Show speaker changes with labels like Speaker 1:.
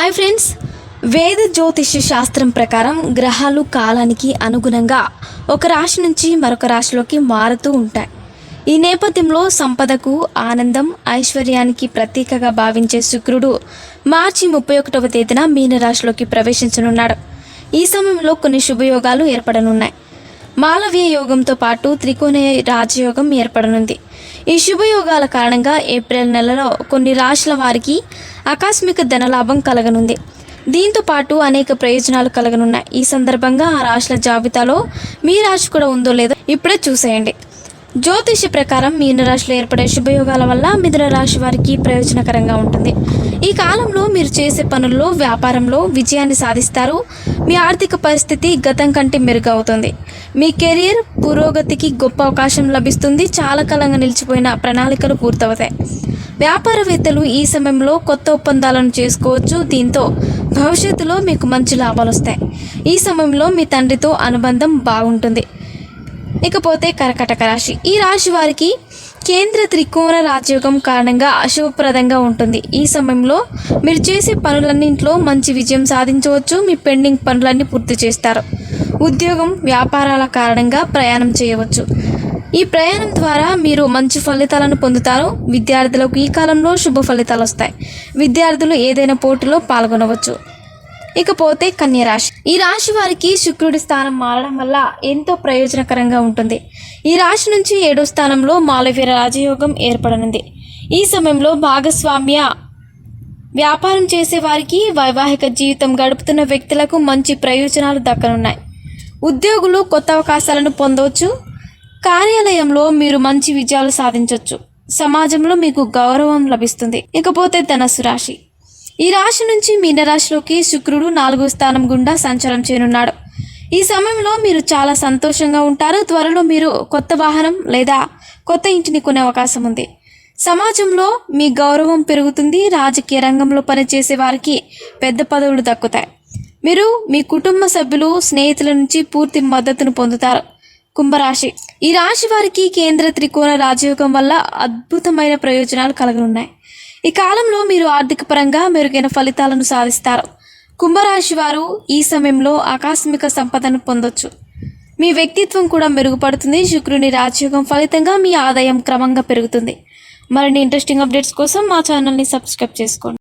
Speaker 1: Hi friends. వేద జ్యోతిష్య శాస్త్రం ప్రకారం గ్రహాలు కాలానికి అనుగుణంగా ఒక రాశి నుంచి మరొక రాశిలోకి మారుతూ ఉంటాయి. ఈ నేపథ్యంలో సంపదకు ఆనందం ఐశ్వర్యానికి ప్రతీకగా భావించే శుక్రుడు మార్చి ముప్పై ఒకటవ తేదీన మీనరాశిలోకి ప్రవేశించనున్నాడు. ఈ సమయంలో కొన్ని శుభయోగాలు ఏర్పడనున్నాయి. మాలవ్య యోగంతో పాటు త్రికోణ రాజయోగం ఏర్పడనుంది. ఈ శుభయోగాల కారణంగా ఏప్రిల్ నెలలో కొన్ని రాశుల వారికి ఆకస్మిక ధనలాభం కలగనుంది. దీంతో పాటు అనేక ప్రయోజనాలు కలగనున్నాయి. ఈ సందర్భంగా ఆ రాశుల జాబితాలో మీ రాశి కూడా ఉందో లేదో ఇప్పుడే చూసేయండి. జ్యోతిష ప్రకారం మీన రాశిలో ఏర్పడే శుభయోగాల వల్ల మిథున రాశి వారికి ప్రయోజనకరంగా ఉంటుంది. ఈ కాలంలో మీరు చేసే పనుల్లో వ్యాపారంలో విజయాన్ని సాధిస్తారు. మీ ఆర్థిక పరిస్థితి గతం కంటే మెరుగవుతుంది. మీ కెరియర్ పురోగతికి గొప్ప అవకాశం లభిస్తుంది. చాలా కాలంగా నిలిచిపోయిన ప్రణాళికలు పూర్తవుతాయి. వ్యాపారవేత్తలు ఈ సమయంలో కొత్త ఒప్పందాలను చేసుకోవచ్చు. దీంతో భవిష్యత్తులో మీకు మంచి లాభాలు వస్తాయి. ఈ సమయంలో మీ తండ్రితో అనుబంధం బాగుంటుంది. ఇకపోతే కర్కటక రాశి. ఈ రాశి వారికి కేంద్ర త్రికోణ రాజయోగం కారణంగా అశుభప్రదంగా ఉంటుంది. ఈ సమయంలో మీరు చేసే పనులన్నింటిలో మంచి విజయం సాధించవచ్చు. మీ పెండింగ్ పనులన్నీ పూర్తి చేస్తారు. ఉద్యోగం వ్యాపారాల కారణంగా ప్రయాణం చేయవచ్చు. ఈ ప్రయాణం ద్వారా మీరు మంచి ఫలితాలను పొందుతారు. విద్యార్థులకు ఈ కాలంలో శుభ ఫలితాలు వస్తాయి. విద్యార్థులు ఏదైనా పోటీలో పాల్గొనవచ్చు. ఇకపోతే కన్యరాశి. ఈ రాశి వారికి శుక్రుడి స్థానం మారడం వల్ల ఎంతో ప్రయోజనకరంగా ఉంటుంది. ఈ రాశి నుంచి ఏడో స్థానంలో మాలవీర రాజయోగం ఏర్పడనుంది. ఈ సమయంలో భాగస్వామ్య వ్యాపారం చేసే వారికి వైవాహిక జీవితం గడుపుతున్న వ్యక్తులకు మంచి ప్రయోజనాలు దక్కనున్నాయి. ఉద్యోగులు కొత్త అవకాశాలను పొందవచ్చు. కార్యాలయంలో మీరు మంచి విజయాలు సాధించవచ్చు సమాజంలో మీకు గౌరవం లభిస్తుంది. ఇకపోతే ధనస్సు రాశి. ఈ రాశి నుంచి మీనరాశిలోకి శుక్రుడు నాలుగో స్థానం గుండా సంచారం చేయనున్నాడు. ఈ సమయంలో మీరు చాలా సంతోషంగా ఉంటారు. త్వరలో మీరు కొత్త వాహనం లేదా కొత్త ఇంటిని కొనే అవకాశం ఉంది. సమాజంలో మీ గౌరవం పెరుగుతుంది. రాజకీయ రంగంలో పనిచేసే వారికి పెద్ద పదవులు దక్కుతాయి. మీరు మీ కుటుంబ సభ్యులు స్నేహితుల నుంచి పూర్తి మద్దతును పొందుతారు. కుంభరాశి. ఈ రాశి వారికి కేంద్ర త్రికోణ రాజయోగం వల్ల అద్భుతమైన ప్రయోజనాలు కలగనున్నాయి. ఈ కాలంలో మీరు ఆర్థిక పరంగా మెరుగైన ఫలితాలను సాధిస్తారు. కుంభరాశి వారు ఈ సమయంలో ఆకస్మిక సంపదను పొందొచ్చు. మీ వ్యక్తిత్వం కూడా మెరుగుపడుతుంది. శుక్రుని రాజయోగం ఫలితంగా మీ ఆదాయం క్రమంగా పెరుగుతుంది. మరిన్ని ఇంట్రెస్టింగ్ అప్డేట్స్ కోసం మా ఛానల్ని సబ్స్క్రైబ్ చేసుకోండి.